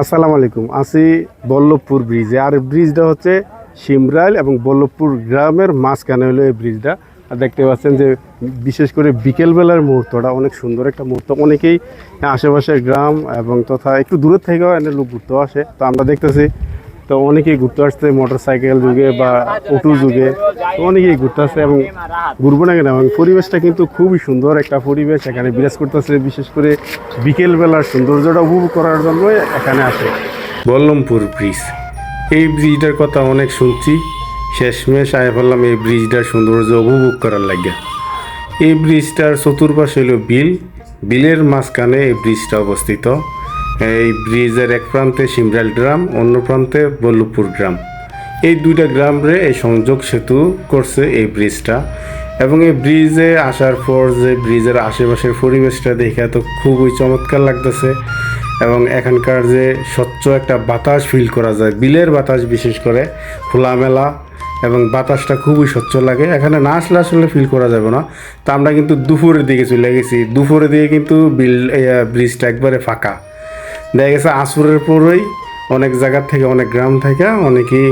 আসসালামু আলাইকুম। আছি বল্লভপুর ব্রিজে। আর ব্রিজটা হচ্ছে সিমরাইল এবং বল্লভপুর গ্রামের মাঝখানে হলো এই ব্রিজটা। আর দেখতে পাচ্ছেন যে বিশেষ করে বিকেলবেলার মুহূর্তটা অনেক সুন্দর একটা মুহূর্ত। অনেকেই আশেপাশের গ্রাম এবং তথা একটু দূরের থেকেও এনে লোক ঘুরতেও আসে। তো আমরা দেখতেছি তো অনেকেই ঘুরতে আসছে মোটর সাইকেল যুগে বা অটো যুগে। অনেকেই ঘুরতে আসছে এবং ঘুরবো না কেন? এবং পরিবেশটা কিন্তু খুবই সুন্দর একটা পরিবেশ। এখানে বিরাজ করতেছে বিশেষ করে বিকেলবেলার সৌন্দর্যটা উপভোগ করার জন্য এখানে আসে। বল্লমপুর ব্রিজ এই ব্রিজটার কথা অনেক শুনছি। শেষমেশ আয় বললাম এই ব্রিজটার সৌন্দর্য উপভোগ করার লাগে। এই ব্রিজটার চতুর্পাশে হলো বিল। বিলের মাঝখানে এই ব্রিজটা অবস্থিত। এই ব্রিজের এক প্রান্তে সিমরাল গ্রাম, অন্য প্রান্তে বল্লভপুর গ্রাম। এই দুইটা গ্রামরে এই সংযোগ সেতু করছে এই ব্রিজটা। এবং এই ব্রিজে আসার পর যে ব্রিজের আশেপাশের পরিবেশটা দেখে তো খুবই চমৎকার লাগতেছে। এবং এখানকার যে স্বচ্ছ একটা বাতাস ফিল করা যায়, বিলের বাতাস বিশেষ করে, খোলামেলা এবং বাতাসটা খুবই স্বচ্ছ লাগে। এখানে না আসলে আসলে ফিল করা যাবে না। তা আমরা কিন্তু দুপুরের দিকে চলে গেছি। দুপুরের দিকে কিন্তু বিল ব্রিজটা একবারে ফাঁকা। দেখা গেছে আসুরের পরেই অনেক জায়গা থেকে অনেক গ্রাম থেকে অনেকেই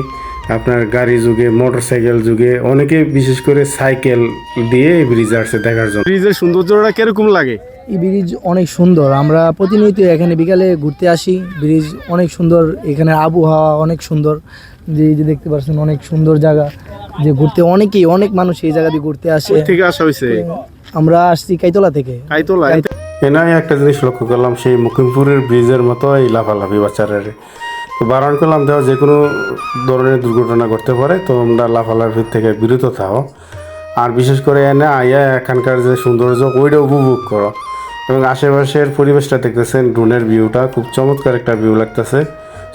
আপনার গাড়ি যুগে মোটর সাইকেল যুগে অনেকে বিশেষ করে সাইকেল দিয়ে এই ব্রিজ আসছে দেখার জন্য। ব্রিজের সৌন্দর্যটা কীরকম লাগে? এই ব্রিজ অনেক সুন্দর। আমরা প্রতিনিয়ত এখানে বিকালে ঘুরতে আসি। ব্রিজ অনেক সুন্দর। এখানে আবহাওয়া অনেক সুন্দর। যে এই যে দেখতে পাচ্ছেন অনেক সুন্দর জায়গা। যে ঘুরতে অনেকেই অনেক মানুষ এই জায়গা দিয়ে ঘুরতে আসে। থেকে আসা হয়েছে আমরা আসছি কাইতলা থেকে। কাইতলা এনাই একটা জিনিস লক্ষ্য করলাম, সেই মুকিমপুরের ব্রিজের মতো এই লাফালাফি বাচ্চারা তো বারণ করলাম দেওয়া যে কোনো ধরনের দুর্ঘটনা ঘটতে পারে তো আমরা লাফালাফির থেকে বিরত থাকো আর বিশেষ করে এনে আইয়া এখানকার যে সৌন্দর্য, ওইটা উপভোগ করো। এবং আশেপাশের পরিবেশটা দেখতেছেন, ড্রোনের ভিউটা, খুব চমৎকার একটা ভিউ লাগতেছে।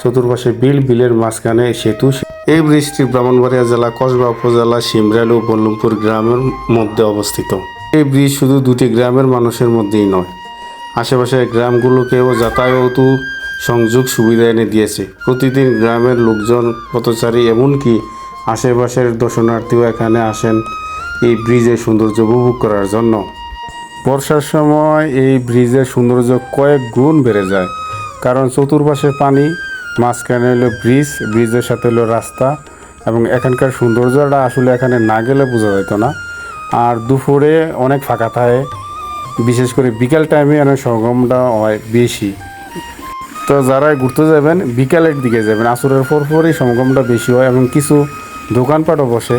চতুর্পাশে বিল, বিলের মাঝখানে সেতু। এই ব্রিজটি ব্রাহ্মণবাড়িয়া জেলা, কসবা উপজেলা সিমরাইল ও বল্লমপুর গ্রামের মধ্যে অবস্থিত। এই ব্রিজ শুধু দুটি গ্রামের মানুষের মধ্যেই নয়, আশেপাশের গ্রামগুলোকেও যাতায়াত সংযোগ সুবিধা এনে দিয়েছে। প্রতিদিন গ্রামের লোকজন, পথচারী এমনকি আশেপাশের দর্শনার্থীও এখানে আসেন এই ব্রিজের সৌন্দর্য উপভোগ করার জন্য। বর্ষার সময় এই ব্রিজের সৌন্দর্য কয়েক গুণ বেড়ে যায়, কারণ চতুর্পাশে পানি, মাঝখানে হলো ব্রিজ, ব্রিজের সাথে হলো রাস্তা এবং এখানকার সৌন্দর্যটা আসলে এখানে না গেলে বোঝা যেত না। আর দুপুরে অনেক ফাঁকা থাকে, বিশেষ করে বিকেল টাইমে অনেক সমাগমটা হয় বেশি। তো যারা ঘুরতে যাবেন, বিকালের দিকে যাবেন, আসরের পর পরই সমাগমটা বেশি হয় এবং কিছু দোকানপাটও বসে।